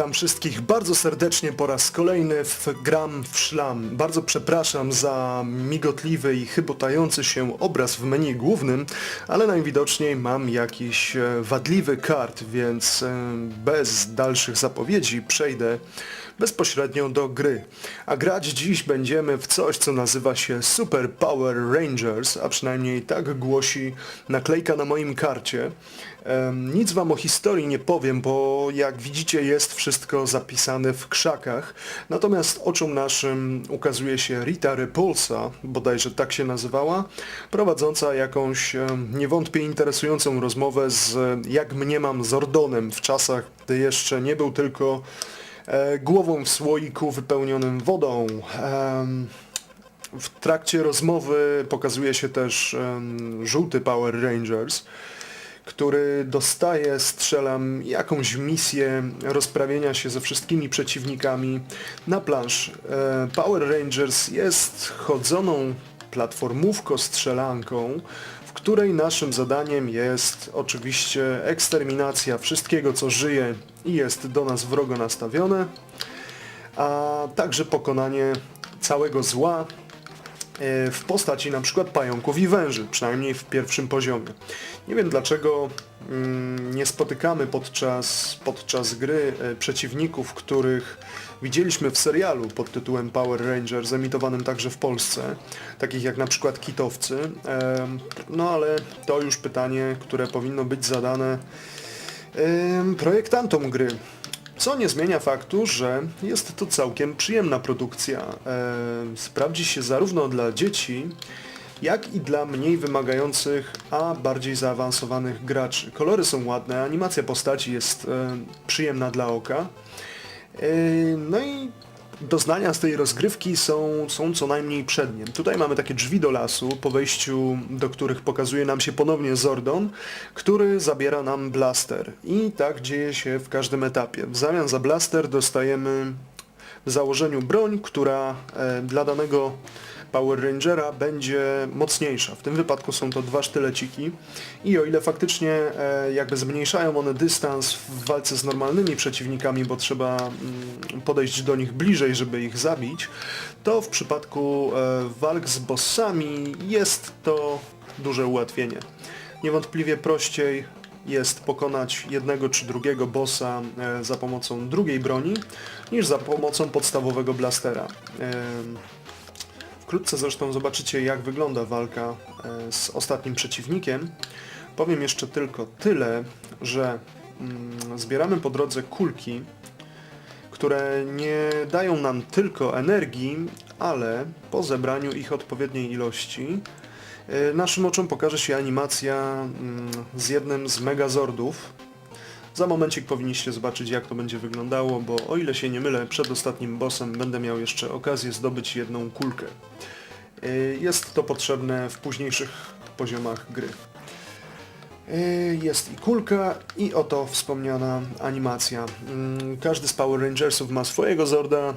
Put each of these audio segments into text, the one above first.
Witam wszystkich bardzo serdecznie po raz kolejny w Gram w Szlam. Bardzo przepraszam za migotliwy i chybotający się obraz w menu głównym, ale najwidoczniej mam jakiś e, wadliwy kart, więc e, bez dalszych zapowiedzi przejdę bezpośrednio do gry. A grać dziś będziemy w coś, co nazywa się Super Power Rangers, a przynajmniej tak głosi naklejka na moim karcie. Nic wam o historii nie powiem, bo jak widzicie jest wszystko zapisane w krzakach. Natomiast oczom naszym ukazuje się Rita Repulsa, bodajże tak się nazywała, prowadząca jakąś em, niewątpliwie interesującą rozmowę z, jak mniemam, Zordonem w czasach, gdy jeszcze nie był tylko głową w słoiku wypełnionym wodą. W trakcie rozmowy pokazuje się też żółty Power Rangers, który dostaje, strzelam, jakąś misję rozprawienia się ze wszystkimi przeciwnikami na plansz. E, Power Rangers jest chodzoną platformówko strzelanką, w której naszym zadaniem jest oczywiście eksterminacja wszystkiego, co żyje i jest do nas wrogo nastawione, a także pokonanie całego zła, w postaci na przykład pająków i węży, przynajmniej w pierwszym poziomie. Nie wiem dlaczego mm, nie spotykamy podczas, podczas gry e, przeciwników, których widzieliśmy w serialu pod tytułem Power Rangers, emitowanym także w Polsce, takich jak na przykład kitowcy. Em, No ale to już pytanie, które powinno być zadane projektantom gry. Co nie zmienia faktu, że jest to całkiem przyjemna produkcja. E, sprawdzi się zarówno dla dzieci, jak i dla mniej wymagających, a bardziej zaawansowanych graczy. Kolory są ładne, animacja postaci jest e, przyjemna dla oka. E, no i doznania z tej rozgrywki są, są co najmniej przednie. Tutaj mamy takie drzwi do lasu, po wejściu do których pokazuje nam się ponownie Zordon, który zabiera nam blaster. I tak dzieje się w każdym etapie. W zamian za blaster dostajemy w założeniu broń, która e, dla danego Power Rangera będzie mocniejsza. W tym wypadku są to dwa sztyleciki i o ile faktycznie e, jakby zmniejszają one dystans w walce z normalnymi przeciwnikami, bo trzeba mm, podejść do nich bliżej, żeby ich zabić, to w przypadku e, walk z bossami jest to duże ułatwienie. Niewątpliwie prościej jest pokonać jednego czy drugiego bossa e, za pomocą drugiej broni, niż za pomocą podstawowego blastera. Wkrótce zresztą zobaczycie jak wygląda walka e, z ostatnim przeciwnikiem. Powiem jeszcze tylko tyle, że mm, zbieramy po drodze kulki, które nie dają nam tylko energii, ale po zebraniu ich odpowiedniej ilości e, naszym oczom pokaże się animacja mm, z jednym z megazordów. Za momencik powinniście zobaczyć jak to będzie wyglądało, bo o ile się nie mylę, przed ostatnim bossem będę miał jeszcze okazję zdobyć jedną kulkę. Y, Jest to potrzebne w późniejszych poziomach gry. Y, Jest i kulka i oto wspomniana animacja. Mm, Każdy z Power Rangersów ma swojego Zorda.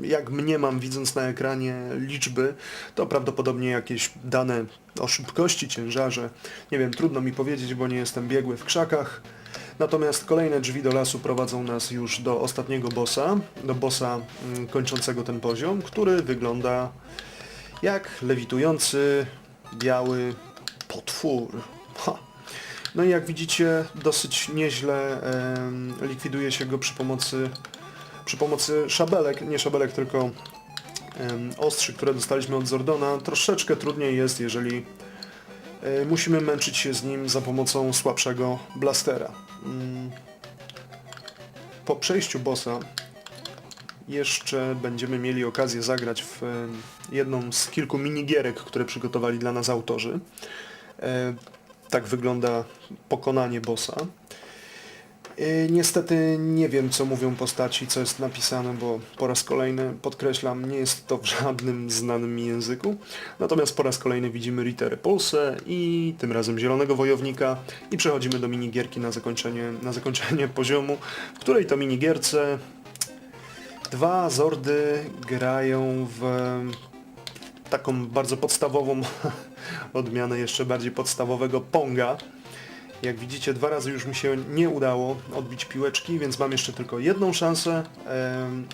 Jak mniemam widząc na ekranie liczby, to prawdopodobnie jakieś dane o szybkości, ciężarze. Nie wiem, trudno mi powiedzieć, bo nie jestem biegły w krzakach. Natomiast kolejne drzwi do lasu prowadzą nas już do ostatniego bossa, do bossa mm, kończącego ten poziom, który wygląda jak lewitujący biały potwór. Ha. No i jak widzicie, dosyć nieźle em, likwiduje się go przy pomocy, przy pomocy szabelek, nie szabelek, tylko em, ostrzy, które dostaliśmy od Zordona. Troszeczkę trudniej jest, jeżeli e, musimy męczyć się z nim za pomocą słabszego blastera. Mm. Po przejściu bossa jeszcze będziemy mieli okazję zagrać w e, jedną z kilku minigierek, które przygotowali dla nas autorzy. E, Tak wygląda pokonanie bossa. E, Niestety nie wiem, co mówią postaci, co jest napisane, bo po raz kolejny, podkreślam, nie jest to w żadnym znanym mi języku. Natomiast po raz kolejny widzimy Ritę Repulsę i tym razem Zielonego Wojownika i przechodzimy do minigierki na zakończenie, na zakończenie poziomu, w której to minigierce Dwa Zordy grają w taką bardzo podstawową odmianę jeszcze bardziej podstawowego Ponga. Jak widzicie, dwa razy już mi się nie udało odbić piłeczki, więc mam jeszcze tylko jedną szansę,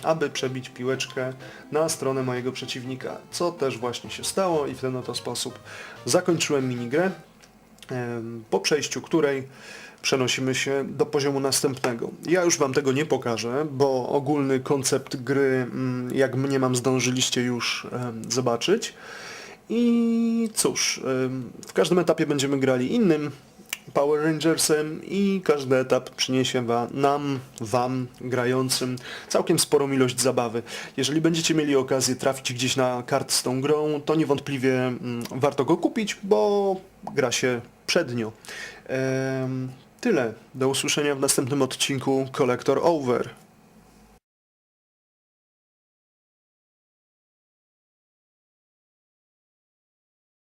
aby przebić piłeczkę na stronę mojego przeciwnika, co też właśnie się stało i w ten oto sposób zakończyłem minigrę, po przejściu której przenosimy się do poziomu następnego. Ja już Wam tego nie pokażę, bo ogólny koncept gry, mm, jak mnie mam zdążyliście już zobaczyć. I cóż, w każdym etapie będziemy grali innym Power Rangersem i każdy etap przyniesie nam, Wam, grającym całkiem sporą ilość zabawy. Jeżeli będziecie mieli okazję trafić gdzieś na kart z tą grą, to niewątpliwie mm, warto go kupić, bo gra się przednio. Tyle. Do usłyszenia w następnym odcinku Collector Over.